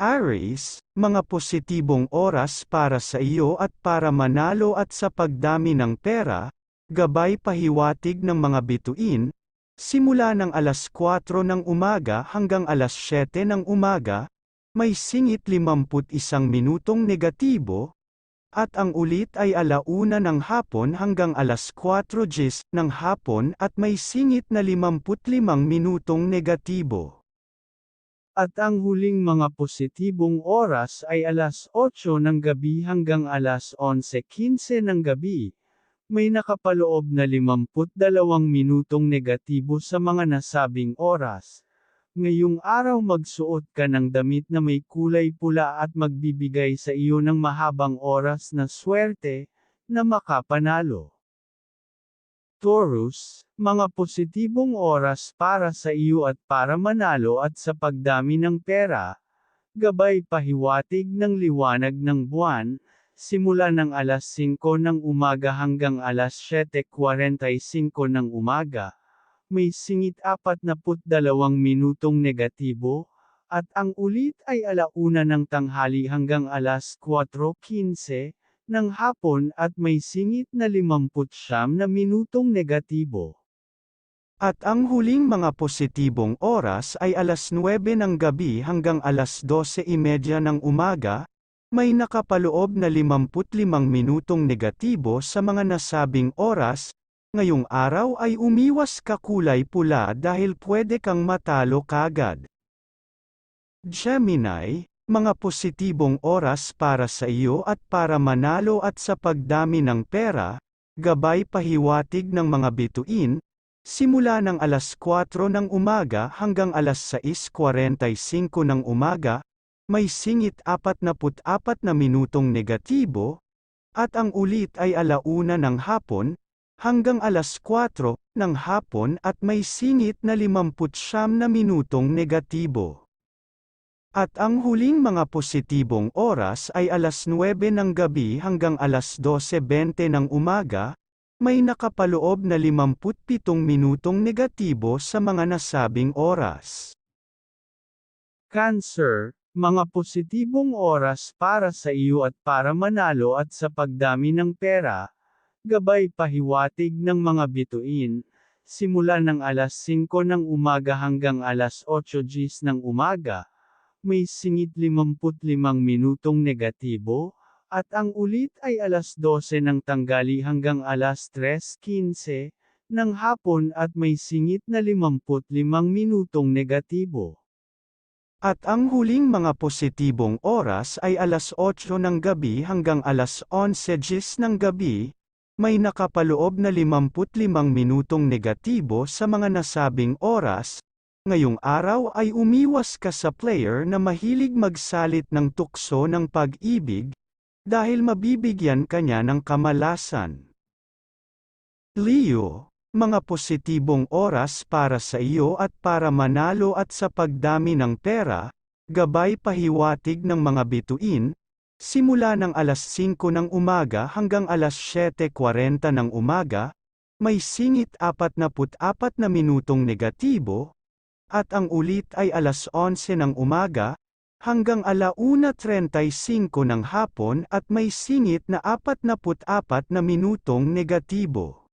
Aries, mga positibong oras para sa iyo at para manalo at sa pagdami ng pera, gabay pahiwatig ng mga bituin, simula ng alas 4 ng umaga hanggang alas 7 ng umaga, may singit 51 minutong negatibo, at ang ulit ay alauna ng hapon hanggang alas 4 gis ng hapon at may singit na 55 minutong negatibo. At ang huling mga positibong oras ay alas 8 ng gabi hanggang alas 11.15 ng gabi. May nakapaloob na 52 minutong negatibo sa mga nasabing oras. Ngayong araw magsuot ka ng damit na may kulay pula at magbibigay sa iyo ng mahabang oras na swerte, na makapanalo. Taurus, mga positibong oras para sa iyo at para manalo at sa pagdami ng pera, gabay pahiwatig ng liwanag ng buwan, simula ng alas 5 ng umaga hanggang alas 7.45 ng umaga, may singit 42 minutong negatibo, at ang ulit ay alauna ng tanghali hanggang alas 4.15, ng hapon at may singit na 50 na minutong negatibo. At ang huling mga positibong oras ay alas 9 ng gabi hanggang alas 12.30 ng umaga, may nakapaloob na 55 minutong negatibo sa mga nasabing oras, ngayong araw ay umiwas ka kulay pula dahil pwede kang matalo kagad. Gemini, mga positibong oras para sa iyo at para manalo at sa pagdami ng pera, gabay pahiwatig ng mga bituin, simula ng alas 4 ng umaga hanggang alas 6.45 ng umaga, may singit 44 na minutong negatibo, at ang ulit ay alauna ng hapon, hanggang alas 4 ng hapon at may singit na 50 na minutong negatibo. At ang huling mga positibong oras ay alas 9 ng gabi hanggang alas 12.20 ng umaga, may nakapaloob na 57 minutong negatibo sa mga nasabing oras. Cancer, mga positibong oras para sa iyo at para manalo at sa pagdami ng pera, gabay pahiwatig ng mga bituin, simula ng alas 5 ng umaga hanggang alas 8 gis ng umaga, may singit 55 minutong negatibo, at ang ulit ay alas 12 ng tanggali hanggang alas 3.15 ng hapon at may singit na 55 minutong negatibo. At ang huling mga positibong oras ay alas 8 ng gabi hanggang alas 11 gis ng gabi, may nakapaloob na 55 minutong negatibo sa mga nasabing oras, Ngayong araw ay umiwas ka sa player na mahilig magsalit ng tukso ng pag-ibig, dahil mabibigyan ka niya ng kamalasan. Leo, mga positibong oras para sa iyo at para manalo at sa pagdami ng pera, gabay pahiwatig ng mga bituin, simula ng alas 5 ng umaga hanggang alas 7.40 ng umaga, may singit 44 na minutong negatibo, at ang ulit ay alas 11 ng umaga, hanggang alauna 35 ng hapon at may singit na 44 na minutong negatibo.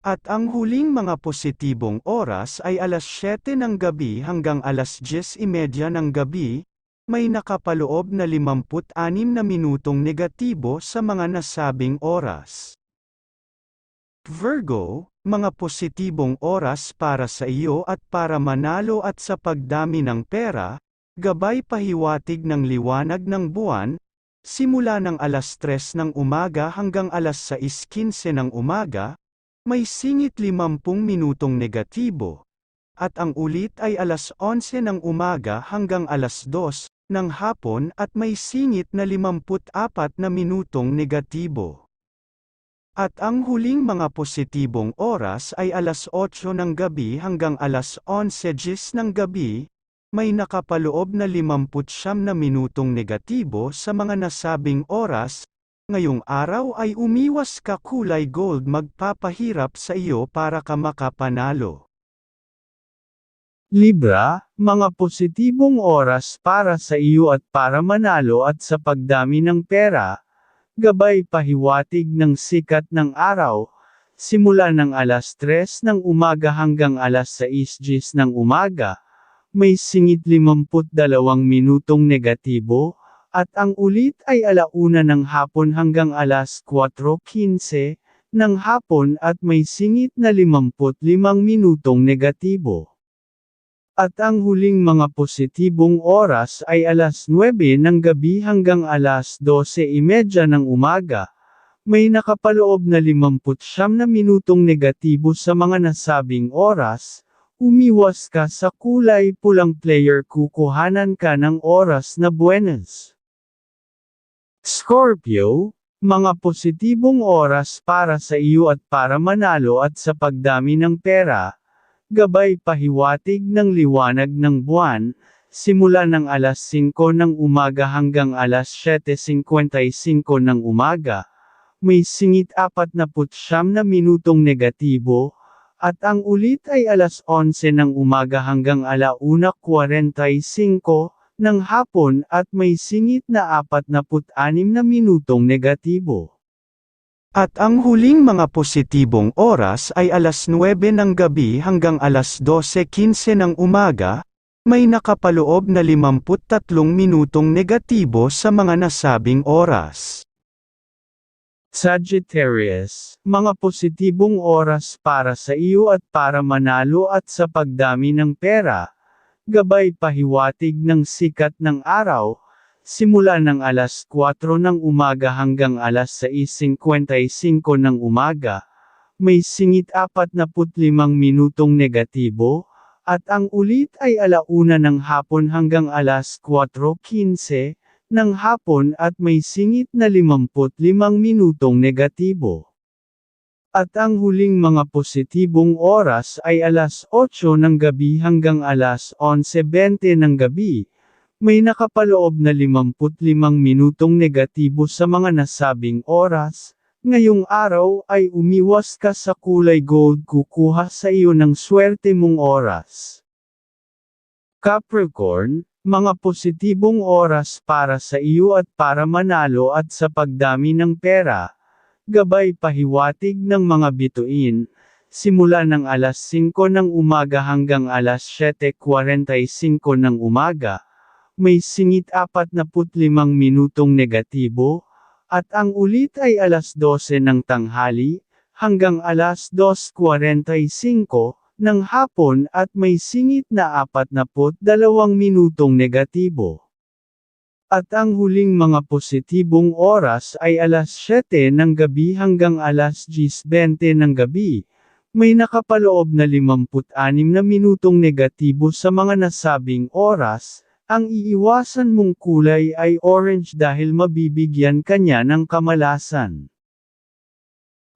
At ang huling mga positibong oras ay alas 7 ng gabi hanggang alas 10.30 ng gabi, may nakapaloob na 56 na minutong negatibo sa mga nasabing oras. Virgo, mga positibong oras para sa iyo at para manalo at sa pagdami ng pera, gabay pahiwatig ng liwanag ng buwan, simula ng alas 3 ng umaga hanggang alas 6.15 ng umaga, may singit 50 minutong negatibo, at ang ulit ay alas 11 ng umaga hanggang alas 2 ng hapon at may singit na 54 na minutong negatibo. At ang huling mga positibong oras ay alas 8 ng gabi hanggang alas 11 gis ng gabi, may nakapaloob na 50 na minutong negatibo sa mga nasabing oras, ngayong araw ay umiwas ka kulay gold magpapahirap sa iyo para ka makapanalo. Libra, mga positibong oras para sa iyo at para manalo at sa pagdami ng pera, gabay pahiwatig ng sikat ng araw, simula ng alas 3 ng umaga hanggang alas 6 gis ng umaga, may singit 52 minutong negatibo, at ang ulit ay alauna ng hapon hanggang alas 4.15 ng hapon at may singit na 55 minutong negatibo. At ang huling mga positibong oras ay alas 9 ng gabi hanggang alas 12.30 ng umaga. May nakapaloob na 59 na minutong negatibo sa mga nasabing oras, umiwas ka sa kulay pulang player kukuhanan ka ng oras na buenas. Scorpio, mga positibong oras para sa iyo at para manalo at sa pagdami ng pera, gabay pahiwatig ng liwanag ng buwan, simula ng alas 5 ng umaga hanggang alas 7.55 ng umaga, may singit 49 na minutong negatibo, at ang ulit ay alas 11 ng umaga hanggang alauna 45 ng hapon at may singit na 46 na minutong negatibo. At ang huling mga positibong oras ay alas 9 ng gabi hanggang alas 12.15 ng umaga, may nakapaloob na 53 minutong negatibo sa mga nasabing oras. Sagittarius, mga positibong oras para sa iyo at para manalo at sa pagdami ng pera, gabay pahiwatig ng sikat ng araw, simula ng alas 4 ng umaga hanggang alas 6.55 ng umaga, may singit 45 minutong negatibo, at ang ulit ay alauna ng hapon hanggang alas 4.15 ng hapon at may singit na 55 minutong negatibo. At ang huling mga positibong oras ay alas 8 ng gabi hanggang alas 11.20 ng gabi, may nakapaloob na 55 minutong negatibo sa mga nasabing oras, ngayong araw ay umiwas ka sa kulay gold kukuha sa iyo ng swerte mong oras. Capricorn, mga positibong oras para sa iyo at para manalo at sa pagdami ng pera, gabay pahiwatig ng mga bituin, simula ng alas 5 ng umaga hanggang alas 7.45 ng umaga, may singit 45 minutong negatibo, at ang ulit ay alas 12 ng tanghali, hanggang alas 2.45 ng hapon at may singit na 42 minutong negatibo. At ang huling mga positibong oras ay alas 7 ng gabi hanggang alas 10.20 ng gabi, may nakapaloob na 56 na minutong negatibo sa mga nasabing oras, ang iiwasan mong kulay ay orange dahil mabibigyan kanya ng kamalasan.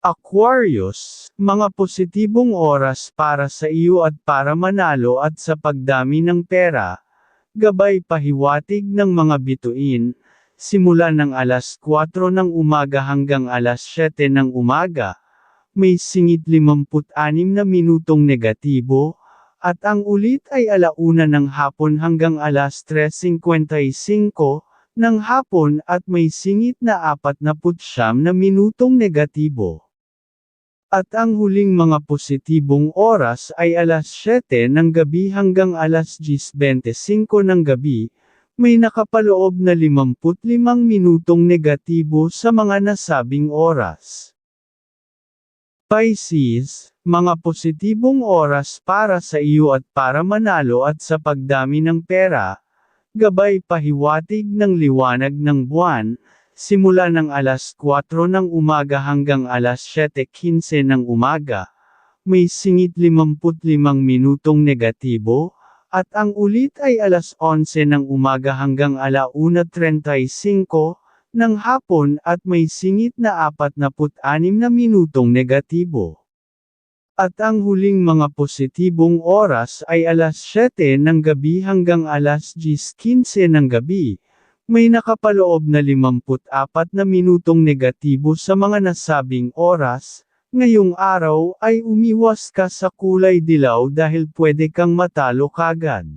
Aquarius, mga positibong oras para sa iyo at para manalo at sa pagdami ng pera, gabay pahiwatig ng mga bituin, simula ng alas 4 ng umaga hanggang alas 7 ng umaga, may singit 56 na minutong negatibo, at ang ulit ay alauna ng hapon hanggang alas 3.55 ng hapon at may singit na 49 na minutong negatibo. At ang huling mga positibong oras ay alas 7 ng gabi hanggang alas 10.25 ng gabi, may nakapaloob na 55 minutong negatibo sa mga nasabing oras. Pisces, mga positibong oras para sa iyo at para manalo at sa pagdami ng pera, gabay pahiwatig ng liwanag ng buwan, simula ng alas 4 ng umaga hanggang alas 7.15 ng umaga, may singit 55 minutong negatibo, at ang ulit ay alas 11 ng umaga hanggang alauna 35 ng hapon at may singit na 46 na minutong negatibo. At ang huling mga positibong oras ay alas 7 ng gabi hanggang alas 10.15 ng gabi. May nakapaloob na 54 na minutong negatibo sa mga nasabing oras, Ngayong araw ay umiwas ka sa kulay dilaw dahil pwede kang matalo kagad.